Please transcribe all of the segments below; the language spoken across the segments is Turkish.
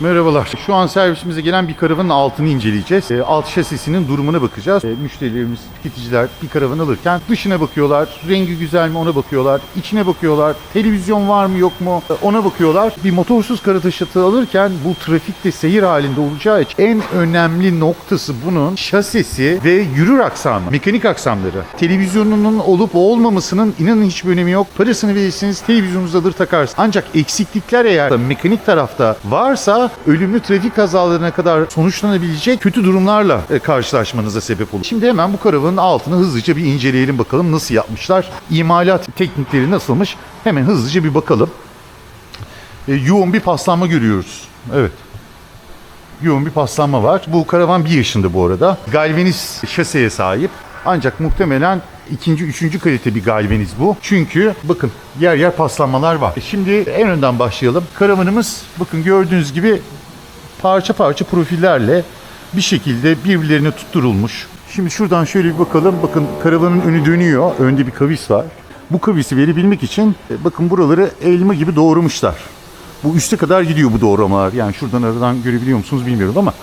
Merhabalar. Şu an servisimize gelen bir karavanın altını inceleyeceğiz. E, alt şasisinin durumuna bakacağız. E, müşterilerimiz, tüketiciler bir karavan alırken dışına bakıyorlar. Rengi güzel mi ona bakıyorlar. içine bakıyorlar. Televizyon var mı yok mu e, ona bakıyorlar. Bir motorsuz kara taşıtı alırken bu trafikte seyir halinde olacağı için en önemli noktası bunun şasisi ve yürür aksamı, mekanik aksamları. Televizyonunun olup olmamasının inanın hiçbir önemi yok. Parasını verirsiniz, televizyonunuzu alır takarsınız. Ancak eksiklikler eğer mekanik tarafta varsa ölümlü trafik kazalarına kadar sonuçlanabilecek kötü durumlarla e, karşılaşmanıza sebep olur. Şimdi hemen bu karavanın altını hızlıca bir inceleyelim bakalım nasıl yapmışlar. İmalat teknikleri nasılmış? Hemen hızlıca bir bakalım. E, yoğun bir paslanma görüyoruz. Evet yoğun bir paslanma var. Bu karavan bir yaşında bu arada. Galvaniz şaseye sahip. Ancak muhtemelen ikinci, üçüncü kalite bir galvaniz bu. Çünkü bakın yer yer paslanmalar var. E Şimdi en önden başlayalım. Karavanımız bakın gördüğünüz gibi parça parça profillerle bir şekilde birbirlerine tutturulmuş. Şimdi şuradan şöyle bir bakalım. Bakın karavanın önü dönüyor. Önde bir kavis var. Bu kavisi verebilmek için e, bakın buraları elma gibi doğramışlar. Bu üste kadar gidiyor bu doğramalar. Yani şuradan aradan görebiliyor musunuz bilmiyorum ama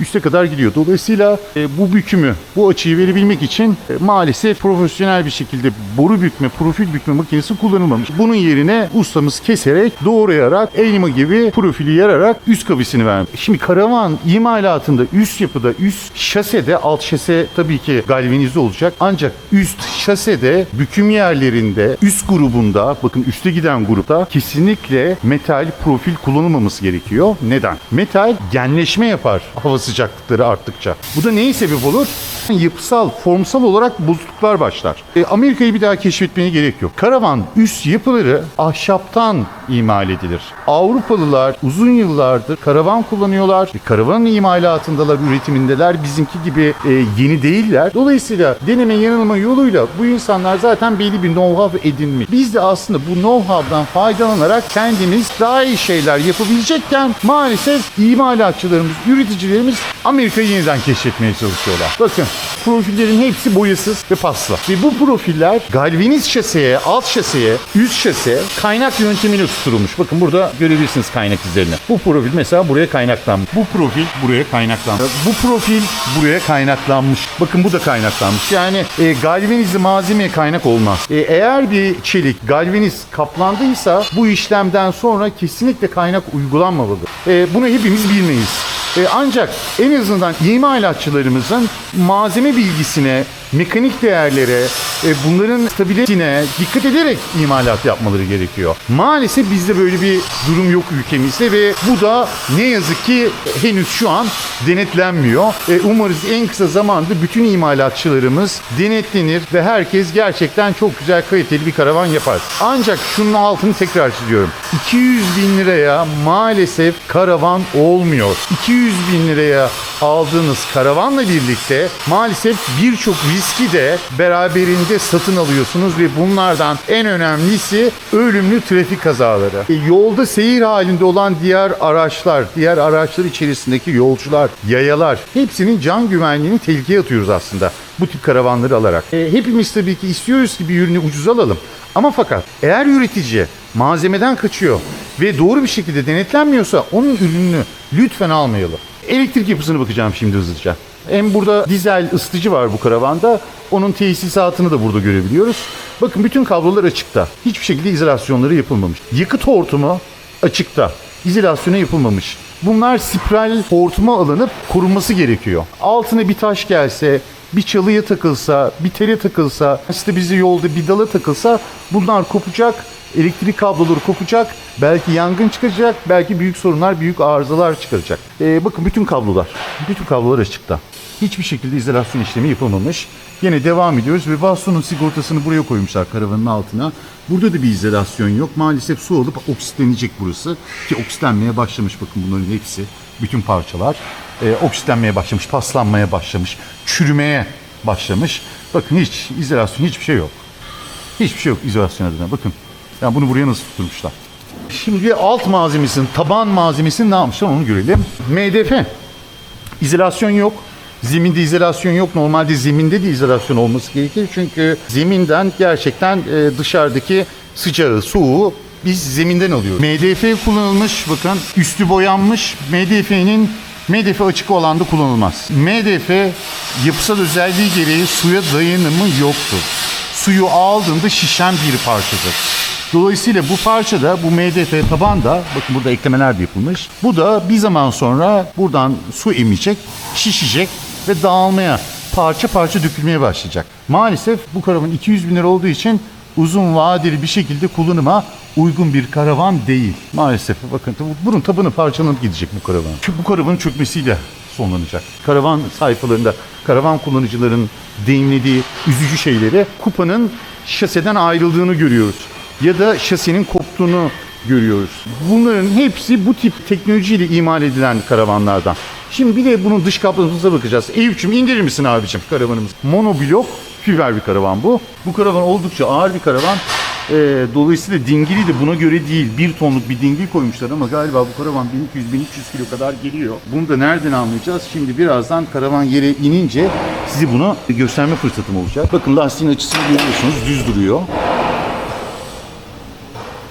üste kadar gidiyor. Dolayısıyla e, bu bükümü, bu açıyı verebilmek için e, maalesef profesyonel bir şekilde boru bükme, profil bükme makinesi kullanılmamış. Bunun yerine ustamız keserek, doğrayarak, elma gibi profili yararak üst kavisini vermiş. Şimdi karavan imalatında üst yapıda, üst şasede, alt şase tabii ki galvanize olacak. Ancak üst şasede, büküm yerlerinde, üst grubunda, bakın üste giden grupta kesinlikle metal profil kullanılmaması gerekiyor. Neden? Metal genleşme yapar hava sıcaklıkları arttıkça. Bu da neye sebep olur? Yapısal, formsal olarak bozukluklar başlar. E, Amerika'yı bir daha keşfetmeye gerek yok. Karavan üst yapıları ahşaptan imal edilir. Avrupalılar uzun yıllardır karavan kullanıyorlar. E, Karavanın imalatındalar, üretimindeler. Bizimki gibi e, yeni değiller. Dolayısıyla deneme yanılma yoluyla bu insanlar zaten belli bir know-how edinmiş. Biz de aslında bu know-how'dan faydalanarak kendimiz daha iyi şeyler yapabilecekken maalesef imalatçılarımız, üreticilerimiz Amerika'yı yeniden keşfetmeye çalışıyorlar. Bakın profillerin hepsi boyasız ve paslı. Ve bu profiller galvaniz şaseye, alt şaseye, üst şase kaynak yöntemiyle tutturulmuş. Bakın burada görebilirsiniz kaynak izlerini. Bu profil mesela buraya kaynaklanmış. Bu profil buraya kaynaklanmış. Bu profil buraya kaynaklanmış. Bakın bu da kaynaklanmış. Yani e, galvanizli malzemeye kaynak olmaz. E, eğer bir çelik galvaniz kaplandıysa bu işlemden sonra kesinlikle kaynak uygulanmamalıdır. E, bunu hepimiz bilmeyiz. E, ancak en azından imalatçılarımızın malzeme bilgisine, mekanik değerlere, e, bunların stabilitesine dikkat ederek imalat yapmaları gerekiyor. Maalesef bizde böyle bir durum yok ülkemizde ve bu da ne yazık ki henüz şu an denetlenmiyor. E, umarız en kısa zamanda bütün imalatçılarımız denetlenir ve herkes gerçekten çok güzel kaliteli bir karavan yapar. Ancak şunun altını tekrar çiziyorum. 200 bin liraya maalesef karavan olmuyor. 200 bin liraya aldığınız karavanla birlikte maalesef birçok riski de beraberinde satın alıyorsunuz ve bunlardan en önemlisi ölümlü trafik kazaları. E, yolda seyir halinde olan diğer araçlar, diğer araçlar içerisindeki yolcular, yayalar hepsinin can güvenliğini tehlikeye atıyoruz aslında bu tip karavanları alarak. E, hepimiz tabii ki istiyoruz ki bir ürünü ucuz alalım. Ama fakat eğer üretici malzemeden kaçıyor ve doğru bir şekilde denetlenmiyorsa onun ürününü lütfen almayalım. Elektrik yapısına bakacağım şimdi hızlıca. Hem burada dizel ısıtıcı var bu karavanda. Onun tesisatını da burada görebiliyoruz. Bakın bütün kablolar açıkta. Hiçbir şekilde izolasyonları yapılmamış. Yakıt hortumu açıkta. İzolasyonu yapılmamış. Bunlar spiral hortuma alınıp korunması gerekiyor. Altına bir taş gelse, bir çalıya takılsa, bir tele takılsa, işte bizi yolda bir dala takılsa bunlar kopacak. Elektrik kabloları kopacak. Belki yangın çıkacak. Belki büyük sorunlar, büyük arızalar çıkaracak. Ee, bakın bütün kablolar. Bütün kablolar açıkta. Hiçbir şekilde izolasyon işlemi yapılmamış. Yine devam ediyoruz ve Vasso'nun sigortasını buraya koymuşlar karavanın altına. Burada da bir izolasyon yok. Maalesef su alıp oksitlenecek burası. Ki oksitlenmeye başlamış bakın bunların hepsi. Bütün parçalar. Ee, oksitlenmeye başlamış, paslanmaya başlamış, çürümeye başlamış. Bakın hiç izolasyon hiçbir şey yok. Hiçbir şey yok izolasyon adına. Bakın. Yani bunu buraya nasıl tutturmuşlar. Şimdi alt malzemesinin, taban malzemesini ne yapmışlar onu görelim. MDF. İzolasyon yok. Zeminde izolasyon yok. Normalde zeminde de izolasyon olması gerekir. Çünkü zeminden gerçekten e, dışarıdaki sıcağı, soğuğu biz zeminden alıyoruz. MDF kullanılmış bakın üstü boyanmış MDF'nin MDF açık olan da kullanılmaz. MDF yapısal özelliği gereği suya dayanımı yoktur. Suyu aldığında şişen bir parçadır. Dolayısıyla bu parça da bu MDF taban da bakın burada eklemeler de yapılmış. Bu da bir zaman sonra buradan su emecek, şişecek ve dağılmaya, parça parça dökülmeye başlayacak. Maalesef bu karavan 200 bin lira olduğu için uzun vadeli bir şekilde kullanıma uygun bir karavan değil. Maalesef bakın bunun tabanı parçalanıp gidecek bu karavan. Çünkü bu karavanın çökmesiyle sonlanacak. Karavan sayfalarında karavan kullanıcıların deyimlediği üzücü şeyleri kupanın şaseden ayrıldığını görüyoruz. Ya da şasinin koptuğunu görüyoruz. Bunların hepsi bu tip teknolojiyle imal edilen karavanlardan. Şimdi bir de bunun dış kaplamasına bakacağız. Eyüp'cüm indirir misin abicim karavanımız? Monoblok fiber bir karavan bu. Bu karavan oldukça ağır bir karavan. Ee, dolayısıyla dingili de buna göre değil. Bir tonluk bir dingil koymuşlar ama galiba bu karavan 1200-1300 kilo kadar geliyor. Bunu da nereden anlayacağız? Şimdi birazdan karavan yere inince size bunu gösterme fırsatım olacak. Bakın lastiğin açısını görüyorsunuz düz duruyor.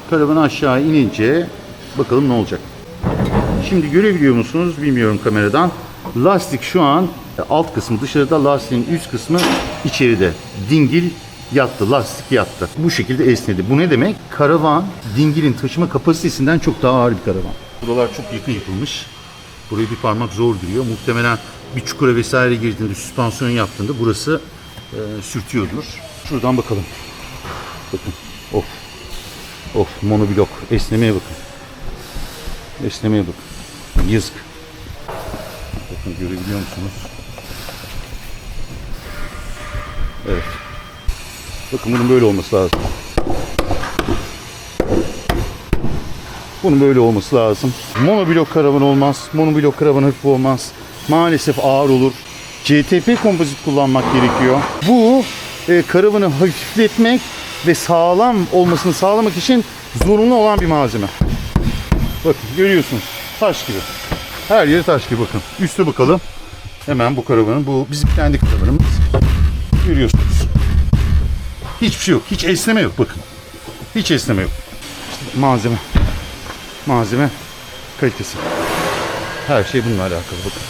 Karavan aşağı inince bakalım ne olacak. Şimdi görebiliyor musunuz bilmiyorum kameradan. Lastik şu an alt kısmı dışarıda, lastiğin üst kısmı içeride. Dingil yattı, lastik yattı. Bu şekilde esnedi. Bu ne demek? Karavan dingilin taşıma kapasitesinden çok daha ağır bir karavan. Buralar çok yakın yapılmış. Burayı bir parmak zor giriyor. Muhtemelen bir çukura vesaire girdiğinde, süspansiyon yaptığında burası e, sürtüyordur. Şuradan bakalım. Bakın. Of. Of monoblok. Esnemeye bakın. Esnemeye bakın. Yazık. Bakın görebiliyor musunuz? Evet. Bakın bunun böyle olması lazım. Bunun böyle olması lazım. Monoblok karavan olmaz. Monoblok karavan hafif olmaz. Maalesef ağır olur. CTP kompozit kullanmak gerekiyor. Bu e, karavanı hafifletmek ve sağlam olmasını sağlamak için zorunlu olan bir malzeme. Bakın görüyorsunuz. Taş gibi. Her yeri taş gibi bakın. Üste bakalım. Hemen bu karavanın bu bizim kendi karavanımız. Görüyorsunuz. Hiçbir şey yok. Hiç esneme yok bakın. Hiç esneme yok. İşte malzeme. Malzeme kalitesi. Her şey bununla alakalı bakın.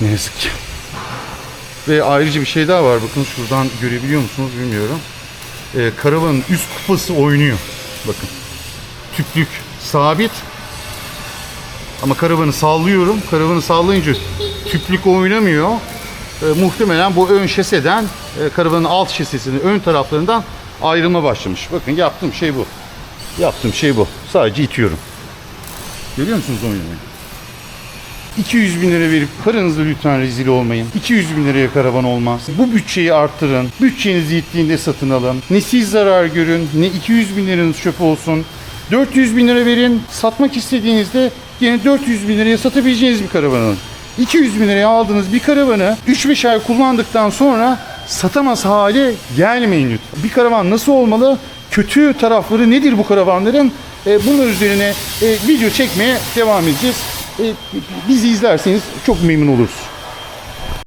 Ne yazık ki. Ve ayrıca bir şey daha var. Bakın şuradan görebiliyor musunuz bilmiyorum. Ee, karavanın üst kupası oynuyor. Bakın. Tüplük sabit. Ama karavanı sallıyorum. Karavanı sallayınca tüplük oynamıyor. Ee, muhtemelen bu ön şaseden e, karavanın alt şasisinin ön taraflarından ayrılma başlamış. Bakın yaptığım şey bu. Yaptığım şey bu. Sadece itiyorum. Görüyor musunuz oyunu? 200 bin lira verip paranızla lütfen rezil olmayın. 200 bin liraya karavan olmaz. Bu bütçeyi arttırın. Bütçeniz yettiğinde satın alın. Ne siz zarar görün ne 200 bin liranız çöp olsun. 400 bin lira verin. Satmak istediğinizde yine 400 bin liraya satabileceğiniz bir karavan alın. 200 bin liraya aldığınız bir karavanı 3-5 ay kullandıktan sonra satamaz hale gelmeyin lütfen. Bir karavan nasıl olmalı? Kötü tarafları nedir bu karavanların? E, bunun üzerine e, video çekmeye devam edeceğiz. E, bizi izlerseniz çok memnun oluruz.